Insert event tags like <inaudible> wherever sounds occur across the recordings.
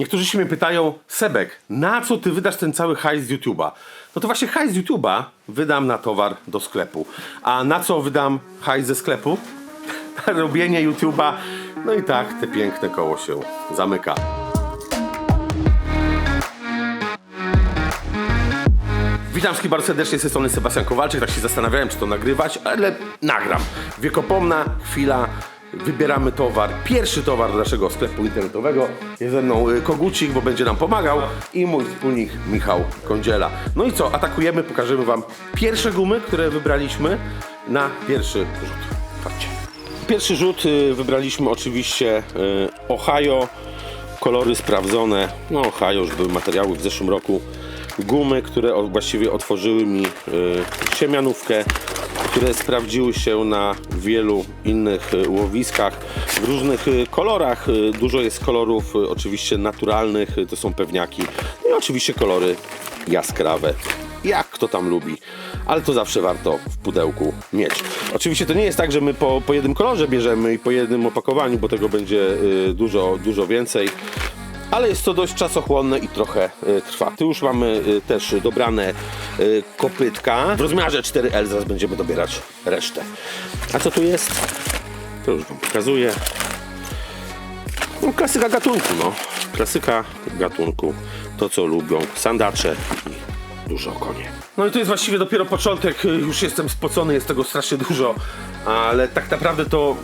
Niektórzy się mnie pytają, Sebek, na co ty wydasz ten cały hajs z YouTube'a? No to właśnie hajs z YouTube'a wydam na towar do sklepu. A na co wydam hajs ze sklepu? Na <laughs> robienie YouTube'a. No i tak te piękne koło się zamyka. Witam wszystkich bardzo serdecznie, z tej strony Sebastian Kowalczyk. Tak się zastanawiałem, czy to nagrywać, ale nagram. Wiekopomna chwila. Wybieramy towar, pierwszy towar do naszego sklepu internetowego. Jest ze mną y, Kogucik, bo będzie nam pomagał i mój wspólnik Michał Kądziela. No i co, atakujemy, pokażemy Wam pierwsze gumy, które wybraliśmy na pierwszy rzut. Chodźcie. Pierwszy rzut y, wybraliśmy oczywiście y, Ohio, kolory sprawdzone. No Ohio już były materiały w zeszłym roku. Gumy, które właściwie otworzyły mi siemianówkę, które sprawdziły się na wielu innych y, łowiskach w różnych y, kolorach. Y, Dużo jest kolorów oczywiście naturalnych, to są pewniaki. No i oczywiście kolory jaskrawe jak kto tam lubi, ale to zawsze warto w pudełku mieć. Oczywiście to nie jest tak, że my po, po jednym kolorze bierzemy i po jednym opakowaniu, bo tego będzie y, dużo, dużo więcej. Ale jest to dość czasochłonne i trochę y, trwa. Tu już mamy y, też dobrane y, kopytka w rozmiarze 4L, zaraz będziemy dobierać resztę. A co tu jest? To już Wam pokazuję. No, klasyka gatunku, no. Klasyka gatunku. To, co lubią sandacze i dużo konie. No i to jest właściwie dopiero początek. Już jestem spocony, jest tego strasznie dużo. Ale tak naprawdę to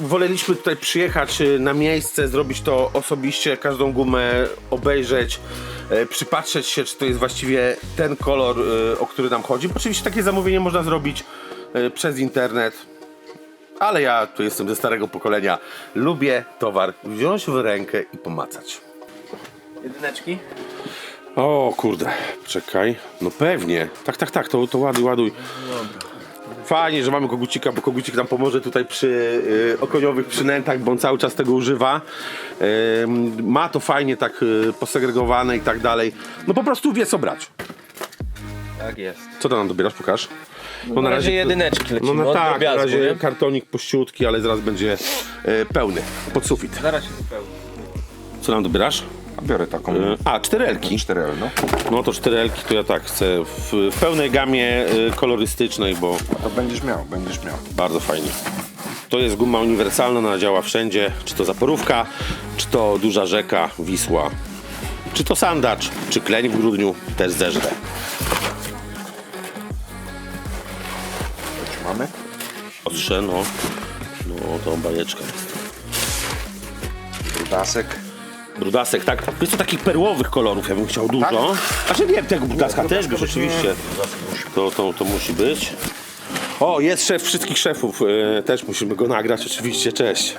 woleliśmy tutaj przyjechać y, na miejsce, zrobić to osobiście, każdą gumę obejrzeć, e, przypatrzeć się, czy to jest właściwie ten kolor, y, o który nam chodzi. Oczywiście takie zamówienie można zrobić y, przez internet. Ale ja tu jestem ze starego pokolenia. Lubię towar wziąć w rękę i pomacać. Jedyneczki? O kurde, czekaj. No pewnie. Tak, tak, tak, to, to ładuj, ładuj. Fajnie, że mamy kogucika, bo kogucik nam pomoże tutaj przy y, okoniowych przynętach, bo on cały czas tego używa. Ym, ma to fajnie tak y, posegregowane i tak dalej. No po prostu wie co brać. Tak jest. Co to nam dobierasz? Pokaż. No Na razie jedyneczki lecimy, No, no od tak, na drobiazgu, razie nie? kartonik pościutki, ale zaraz będzie y, pełny, pod sufit. Zaraz się zupełnie. Co nam dobierasz? A biorę taką Y, a, 4L-ki. 4L, no. No to 4L-ki to ja tak chcę w, w pełnej gamie y, kolorystycznej, bo To będziesz miał, będziesz miał. bardzo fajnie. To jest guma uniwersalna, ona działa wszędzie, czy to zaporówka, czy to duża rzeka, Wisła, czy to sandacz, czy kleń w grudniu, też zeżre. To mamy? Ostrze, no, no to bajeczka jest. Brudasek. Brudasek, tak? Jest to takich perłowych kolorów, ja bym chciał dużo. A że nie, tego brudaska też bierz, oczywiście. To, to, to musi być. O, jest szef wszystkich szefów. E, też musimy go nagrać, oczywiście. Cześć.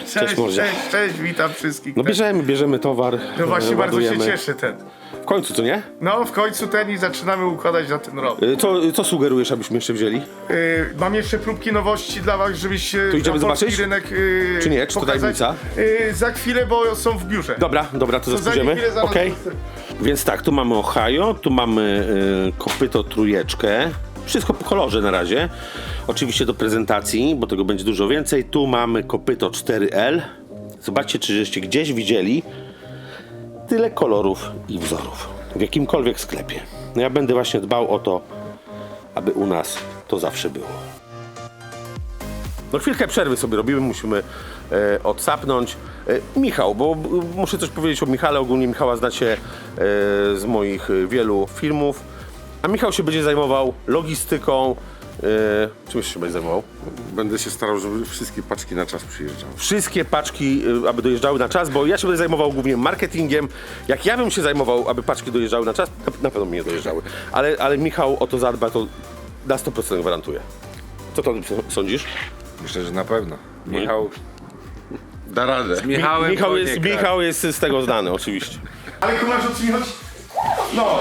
Cześć, Cześć, Mordzia. cześć, cześć, witam wszystkich. No bierzemy, bierzemy towar. No właśnie e, bardzo się ładujemy. cieszę ten. W końcu, co nie? No w końcu ten i zaczynamy układać na ten rok. E, Co, co sugerujesz, abyśmy jeszcze wzięli? Yy, mam jeszcze próbki nowości dla was, żebyście To idziemy na polski zobaczyć? rynek yy, Czy nie? Czy to pokazać. tajemnica? Yy, za chwilę, bo są w biurze. Dobra, dobra, to za zaskoczymy. chwilę zaraz Okej. wrócę. Więc tak, tu mamy Ohio, tu mamy e, kopyto trójeczkę. Wszystko po kolorze na razie. Oczywiście do prezentacji, bo tego będzie dużo więcej. Tu mamy kopyto 4L. Zobaczcie, czy żeście gdzieś widzieli tyle kolorów i wzorów. W jakimkolwiek sklepie. No ja będę właśnie dbał o to, aby u nas to zawsze było. No chwilkę przerwy sobie robimy, musimy e, odsapnąć. E, Michał, bo muszę coś powiedzieć o Michale, ogólnie Michała znacie e, z moich e, wielu filmów. A Michał się będzie zajmował logistyką. E, czym jeszcze się będzie zajmował? Będę się starał, żeby wszystkie paczki na czas przyjeżdżały. Wszystkie paczki, e, aby dojeżdżały na czas, bo ja się będę zajmował głównie marketingiem. Jak ja bym się zajmował, aby paczki dojeżdżały na czas, na, na pewno mi nie dojeżdżały. Ale, ale Michał o to zadba, to na 100% gwarantuję. Co to sądzisz? Myślę, że na pewno. Michał da radę. Michałem Michał, jest, Michał jest z tego znany, oczywiście. Ale kumasz o co mi chodzi? No,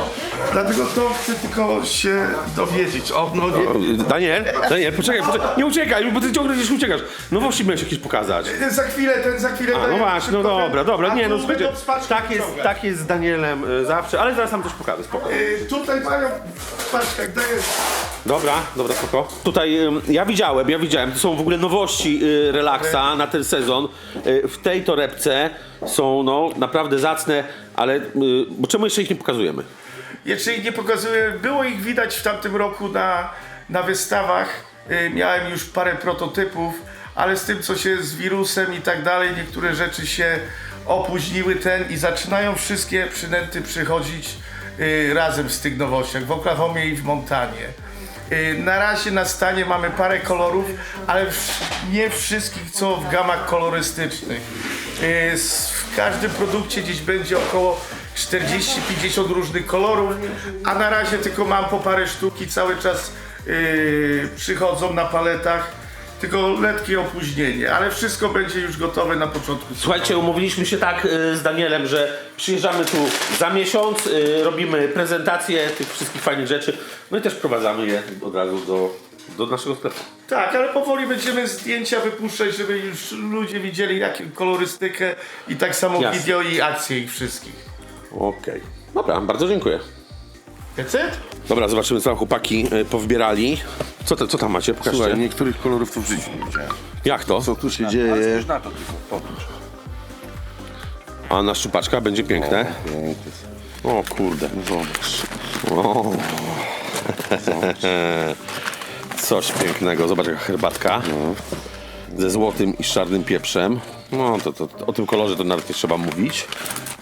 dlatego to chcę tylko się dowiedzieć. O, no nie. Daniel, Daniel, poczekaj, poczekaj, nie uciekaj, bo ty ciągle gdzieś uciekasz. No właśnie miałeś jakieś pokazać. Ten za chwilę, ten za chwilę. A, no właśnie, no szybko ten- dobra, dobra, a nie tu no słuchajcie, będą z paczki tak jest, wyciągać. tak jest z Danielem y, zawsze, ale zaraz nam coś pokażę, spoko. Yy, tutaj mają w paczkach, daję Dobra, dobra, spoko. Tutaj ym, ja widziałem, ja widziałem, to są w ogóle nowości y, relaksa na ten sezon. Y, w tej torebce są no naprawdę zacne, ale y, bo czemu jeszcze ich nie pokazujemy? Jeszcze ich nie pokazuję, było ich widać w tamtym roku na, na wystawach. Y, Miałem już parę prototypów, ale z tym co się z wirusem i tak dalej, niektóre rzeczy się opóźniły ten i zaczynają wszystkie przynęty przychodzić y, razem z tych nowościach w Oklahomie i w Montanie. Na razie na stanie mamy parę kolorów, ale nie wszystkich co w gamach kolorystycznych. Y, W każdym produkcie gdzieś będzie około 40-50 różnych kolorów, a na razie tylko mam po parę sztuki, cały czas y, przychodzą na paletach. Tylko letkie opóźnienie, ale wszystko będzie już gotowe na początku. Słuchajcie, umówiliśmy się tak y, z Danielem, że przyjeżdżamy tu za miesiąc, robimy prezentację tych wszystkich fajnych rzeczy, no i też wprowadzamy je od razu do, do naszego sklepu. Tak, ale powoli będziemy zdjęcia wypuszczać, żeby już ludzie widzieli jaką kolorystykę i tak samo Jasne. wideo i akcje ich wszystkich. Okej. Dobra, bardzo dziękuję. That's it? Dobra, zobaczymy co tam chłopaki y, powybierali. Co, te, co tam macie? Pokażcie. Słuchaj, niektórych kolorów to w życiu nie widziałem. Jak to? Co tu się dzieje? Na to tylko. A na szczupaczka będzie piękne. Pięknie. O kurde. Zobacz. O. Coś pięknego. Zobacz jaka herbatka. Ze złotym i z czarnym pieprzem. No to, to, to o tym kolorze to nawet nie trzeba mówić.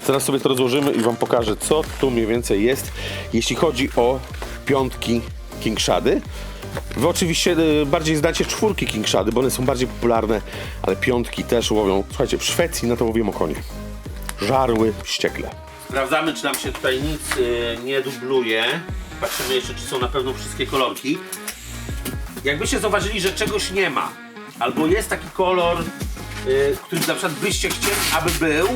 Teraz sobie to rozłożymy i wam pokażę co tu mniej więcej jest, jeśli chodzi o piątki King Shady. Wy oczywiście y, bardziej znacie czwórki King Shady, bo one są bardziej popularne, ale piątki też łowią. Słuchajcie, w Szwecji na to łowią okonie. Żarły wściekle. Sprawdzamy, czy nam się tutaj nic y, nie dubluje. Patrzymy jeszcze, czy są na pewno wszystkie kolorki. Jakbyście zauważyli, że czegoś nie ma, albo jest taki kolor, y, który na przykład byście chcieli, aby był,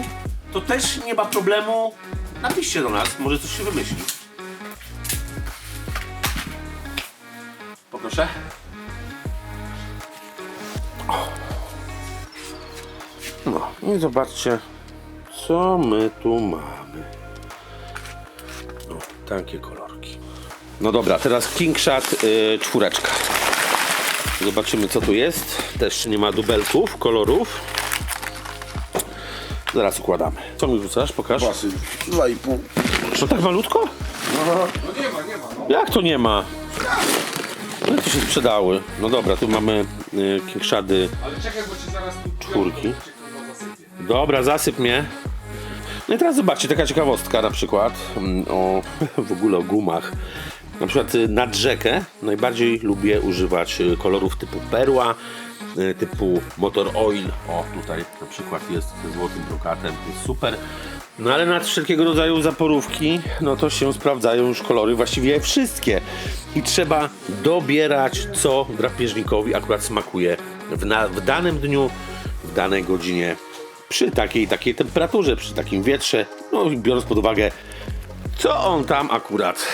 to też nie ma problemu. Napiszcie do nas, może coś się wymyśli. Poproszę. No i zobaczcie, co my tu mamy. No, takie kolorki. No dobra, teraz King Shot y, czwóreczka. Zobaczymy co tu jest. Też nie ma dubelków, kolorów. Zaraz układamy. Co mi rzucasz? Pokaż. Pasy 2,5. No tak malutko? No nie ma, nie ma. No. Jak to nie ma? No to się sprzedały. No dobra, tu mamy y, King Shady Ale czekaj, bo ci zaraz tu czwórki. Dobra, zasyp mnie. No i teraz zobaczcie, taka ciekawostka na przykład mm, o <laughs> w ogóle o gumach. Na przykład y, nad rzekę najbardziej lubię używać y, kolorów typu perła, y, typu motor oil. O, tutaj na przykład jest ze złotym brokatem, jest super. No ale nad wszelkiego rodzaju zaporówki, no to się sprawdzają już kolory właściwie wszystkie. I trzeba dobierać, co drapieżnikowi akurat smakuje w, na, w danym dniu, w danej godzinie, przy takiej takiej temperaturze, przy takim wietrze, no i biorąc pod uwagę, co on tam akurat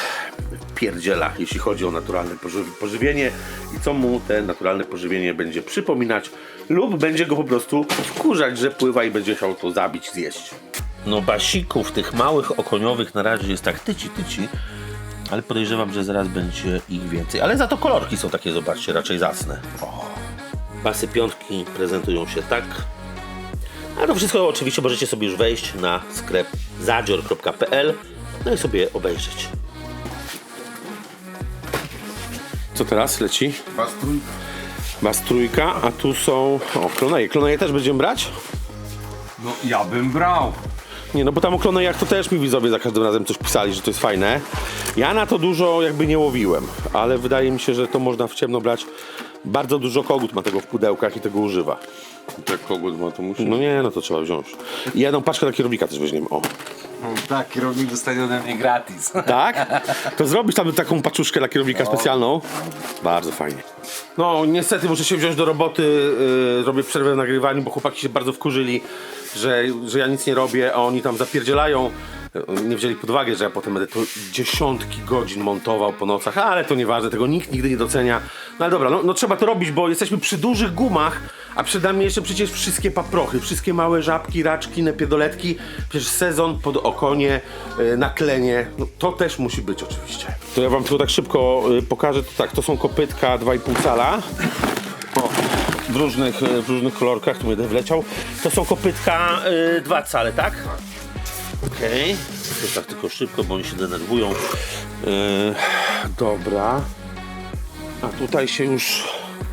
pierdziela, jeśli chodzi o naturalne pożyw- pożywienie i co mu te naturalne pożywienie będzie przypominać lub będzie go po prostu wkurzać, że pływa i będzie chciał to zabić, zjeść. No basików tych małych okoniowych na razie jest tak tyci tyci, ale podejrzewam, że zaraz będzie ich więcej. Ale za to kolorki są takie, zobaczcie, raczej zacne. O. Basy piątki prezentują się tak. A to wszystko oczywiście możecie sobie już wejść na sklep zadzior.pl no i sobie obejrzeć. Co teraz leci? Was trójka. Bas trójka, a tu są... O, kloneje. Kloneje też będziemy brać? No ja bym brał. Nie, no bo tam o klonejach to też mi widzowie za każdym razem coś pisali, że to jest fajne. Ja na to dużo jakby nie łowiłem, ale wydaje mi się, że to można w ciemno brać. Bardzo dużo kogut ma tego w pudełkach i tego używa. Tak kogut ma to musi. No nie, no to trzeba wziąć. I jedną paczkę dla kierownika też weźmiemy. O. Tak, kierownik dostanie ode mnie gratis. <laughs> Tak? To zrobisz tam taką paczuszkę dla kierownika specjalną. Bardzo fajnie. No niestety muszę się wziąć do roboty, yy, robię przerwę w nagrywaniu, bo chłopaki się bardzo wkurzyli, że, że ja nic nie robię, a oni tam zapierdzielają nie wzięli pod uwagę, że ja potem będę to dziesiątki godzin montował po nocach, ale to nieważne, tego nikt nigdy nie docenia. No ale dobra, no, no trzeba to robić, bo jesteśmy przy dużych gumach, a przed nami jeszcze przecież wszystkie paprochy, wszystkie małe żabki, raczki, nepiedoletki, przecież sezon pod okonie, e, naklenie, no, to też musi być oczywiście. To ja wam tylko tak szybko e, pokażę, to tak, to są kopytka 2,5 cala. O, w różnych, e, w różnych kolorkach, tu jeden wleciał. To są kopytka y, dwa cale, tak? Okej. To tak tylko szybko, bo oni się denerwują. Y, dobra. A tutaj się już...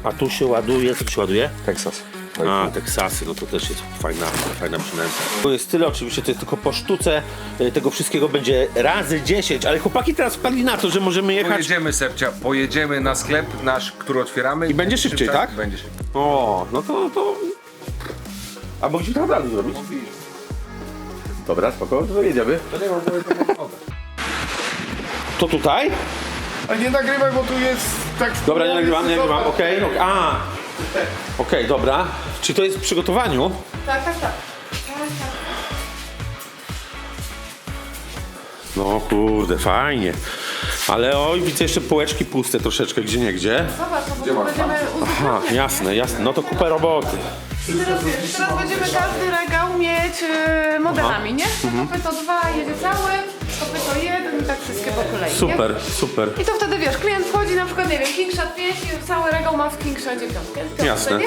A tu się ładuje, co tu się ładuje? Texas. A, Teksasy, no to też jest fajna, fajna przynęta. To jest tyle, oczywiście to jest tylko po sztuce, y, tego wszystkiego będzie razy 10, ale chłopaki teraz wpadli na to, że możemy jechać... Pojedziemy, Sepcia, pojedziemy na sklep nasz, który otwieramy. I będzie szybciej, tak? Będzie szybciej. O, no to... to... A mogliśmy to naprawdę zrobić? Dobra, spoko, to jedziemy. To tutaj? A nie nagrywaj, bo tu jest tak... Dobra, nie nagrywam, nie nagrywam, okej. ok. A, okej, dobra. Czy to jest w przygotowaniu? Tak, tak, tak. No kurde, fajnie. Ale oj, widzę jeszcze półeczki puste troszeczkę, gdzie nie gdzie. Zobacz, no bo tu będziemy Aha, jasne, jasne. No to kupę roboty. I teraz wiesz, teraz będziemy każdy regał mieć y, modelami, nie? Mhm. Kopyto 2 jedzie cały, kopyto 1 i tak wszystkie po kolei, nie? Super, super. I to wtedy wiesz, klient wchodzi na przykład, nie wiem, Kingshot 5 i cały regał ma w Kingshot 9. Jasne. Nie?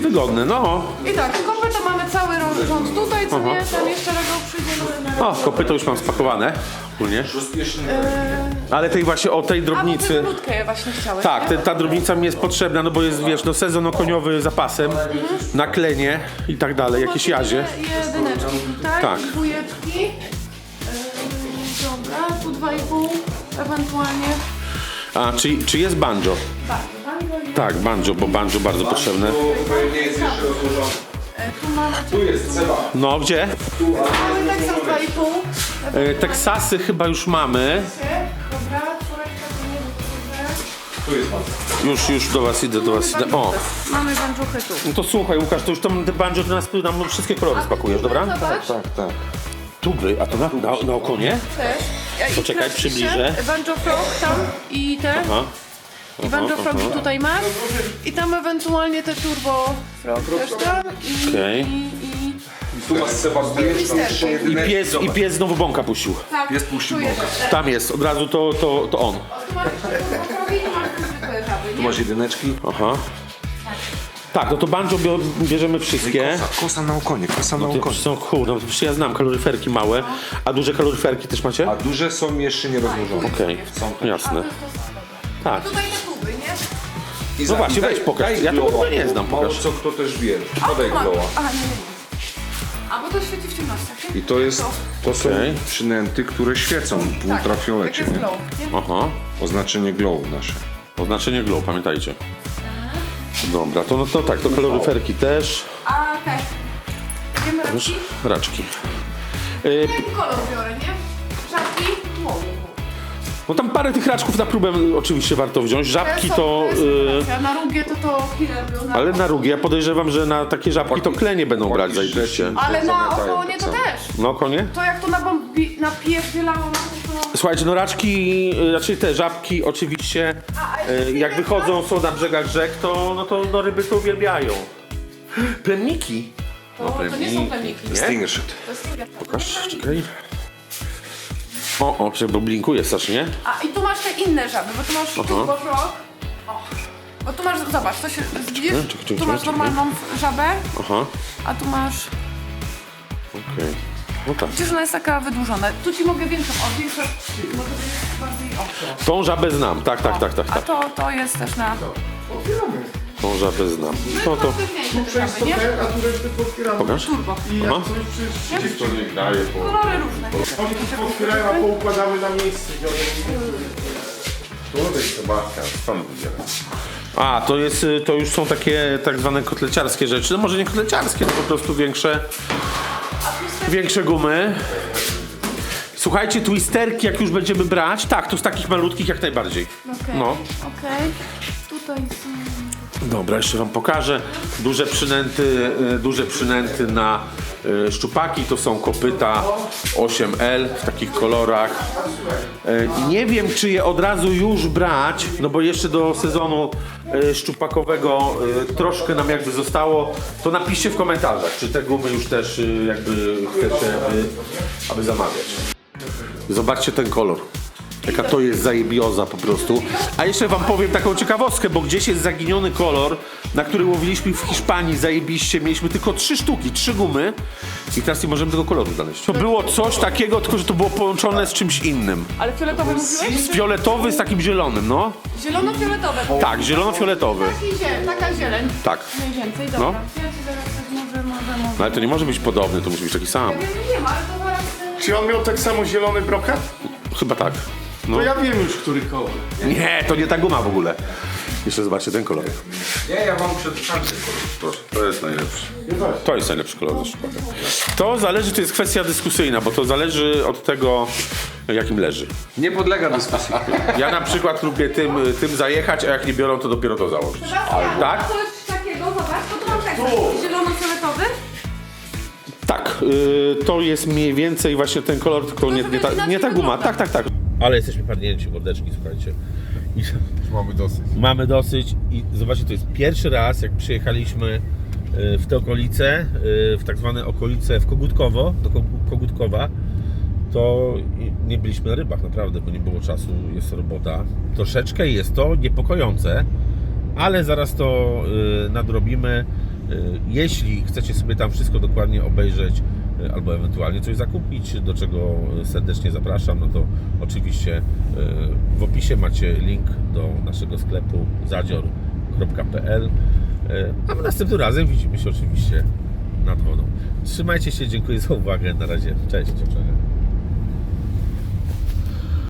Wygodne, no. I tak, kopyto mamy cały rząd tutaj, co nie? Tam jeszcze regał przyjdzie na, na O, kopyto już mam spakowane. Ogólnie. Ale tej właśnie, o tej A, bo drobnicy. właśnie chciałeś, Tak, nie? te, ta drobnica mi jest potrzebna, no bo jest, wiesz, no sezon okoniowy zapasem, naklenie i tak dalej, jakieś jazie. Je- Jedyneczki Tak. dwójeczki. Dobra, tu dwa i pół, ewentualnie. A, czy, czy jest banjo? Tak, banjo jest. Tak, banjo, bo banjo bardzo potrzebne. nie jest jeszcze rozłożony. E, Tu mamy Tu jest, Seba. No, gdzie? mamy tak i pół. E, Teksasy chyba już mamy. Dobra, czwóreczka to nie Tu jest pan. Już, już do was idę, do was idę. O, Mamy banjuchy tu. no to słuchaj Łukasz, to już tam te banjo do nas nam wszystkie kolory spakujesz, dobra? Zobacz, Tak, tak. Tu by, a to na, na, na okonie? też. Ja- i Poczekaj, przybliżę. Banjo frog tam i te. Aha. I banjo frogi tutaj masz. I tam ewentualnie te turbo frog też tam. I, Okej. i, i, Tu masz Seba, zbierz tam trzy I jedyneczki. pies, I pies znowu bąka puścił. tak, Pies puścił tu jest. Tam jest, od razu to, to, to on. Tu masz turbo frogi i masz zwykłe żaby, Tu nie? masz jedyneczki. Aha. Tak, no to banjo bierzemy wszystkie. Kosa, kosa na okonie, kosa na To okonie. są kurde, no to ja znam kaloryferki małe, a duże kaloryferki też macie? A duże są jeszcze nie rozłożone. Okej, jasne. Tak. Tutaj te nie? Iza, No właśnie, daj- weź pokaż. daj Ja tego glowa. w nie znam, Mało pokaż. co kto też wie. A, Podaj glowa. A, nie, nie. A, bo to świeci w ciemnościach, nie? I to jest, to są Okej. przynęty, które świecą w ultrafiolecie, Tak jest nie? glow, nie? Aha. Oznaczenie glow nasze. Oznaczenie glow, pamiętajcie. Dobra, to, no to tak, to kaloryferki też. A, te. Wiemy raczki? Raczki. Y, Jaki kolor biorę, nie? Żabki? Wow. no tam parę tych raczków na próbę oczywiście warto wziąć. Żabki to... Y, Na rugie to to killer był. Na... ale na rugi, ja podejrzewam, że na takie żabki to klenie będą brać zajebiście. Ale na Zamiatają okonie to całe. też. No konie? To jak to na, bombi, na pieśń lało, to... to... Słuchajcie, no raczki, y, raczej te żabki oczywiście, y, jak wychodzą, są na brzegach rzek, to, no to no, ryby to uwielbiają. Plemniki. To, to nie są plemniki. To jest furiat. Pokaż, czekaj. O, o, czekaj, bo blinkuje strasznie. A i tu masz te inne żaby, bo tu masz turbo frog. O. Bo tu masz, zobacz, to się, widzisz? czekaj, czekaj, Tu masz czekaj. normalną żabę, Aha, a tu masz... okej. No tak. Przecież ona jest taka wydłużona. Tu ci mogę większą, o może być bardziej. Tą żabę znam, tak, tak, tak, tak, A tak. to, to jest też na... Tą żabę znam. No to, Przez to nie? te, a tu resztę potwieramy. pokaż. Turbo. I jak Aha. coś przecież To nie daje, bo... Kolory różne. oni tu potwierają, a poukładamy na miejsce. Tutaj Sebastian, sam A, to jest, y, to już są takie tak zwane kotleciarskie rzeczy. No może nie kotleciarskie, to po prostu większe, większe gumy. Słuchajcie, twisterki jak już będziemy brać, tak, to z takich malutkich jak najbardziej. Okej, No. okej. Tutaj są... Dobra, jeszcze wam pokażę. Duże przynęty, e, duże przynęty na e, szczupaki to są kopyta 8L w takich kolorach. E, Nie wiem, czy je od razu już brać, no bo jeszcze do sezonu szczupakowego troszkę nam jakby zostało. To napiszcie w komentarzach, czy te gumy już też jakby chcecie, aby, aby zamawiać. Zobaczcie ten kolor. Jaka to jest zajebioza po prostu. A jeszcze wam powiem taką ciekawostkę, bo gdzieś jest zaginiony kolor, na który łowiliśmy w Hiszpanii zajebiście. Mieliśmy tylko trzy sztuki, trzy gumy i teraz nie możemy tego koloru znaleźć. To było coś takiego, tylko że to było połączone z czymś innym. Ale fioletowy mówiłeś? Fioletowy z takim zielonym, no. Zielono-fioletowe. Tak, zielono-fioletowy. Taki ziel, taka zieleń. Tak. Mniej więcej, dobra. No. Ja ci zaraz coś może, może, może. No ale to nie może być podobny, to musi być taki sam. Ja wiem, nie ma, ale to zaraz... Czy on miał tak samo zielony brokat? Chyba tak. No. To ja wiem już, który kolor. Nie, to nie ta guma w ogóle. Jeszcze zobaczcie ten kolor. Nie, ja mam przed tamtym. Proszę, to jest najlepszy. To jest najlepszy kolor ze. To zależy, to jest kwestia dyskusyjna, bo to zależy od tego, jakim leży. Nie podlega dyskusji. Ja na przykład lubię tym, tym zajechać, a jak nie biorą, to dopiero to założyć. Sebastian, tak? a coś takiego, zobacz, to mam tekst. Zielono-fioletowy? Tak, y, to jest mniej więcej właśnie ten kolor, tylko nie, nie, ta, nie ta guma. Tak, tak, tak. Ale jesteśmy padnięci, mordeczki, słuchajcie. I Mamy dosyć. mamy dosyć i zobaczcie, to jest pierwszy raz, jak przyjechaliśmy y, w te okolice, y, w tak zwane okolice w Kogutkowo, do Kogu- Kogutkowa, to i- nie byliśmy na rybach naprawdę, bo nie było czasu, jest robota. Troszeczkę jest to niepokojące, ale zaraz to y, nadrobimy. Y, jeśli chcecie sobie tam wszystko dokładnie obejrzeć, albo ewentualnie coś zakupić, do czego serdecznie zapraszam, no to oczywiście y, w opisie macie link do naszego sklepu zadzior.pl. Y, A następnym razem widzimy się oczywiście nad wodą. Trzymajcie się, dziękuję za uwagę. Na razie. Cześć. Cześć.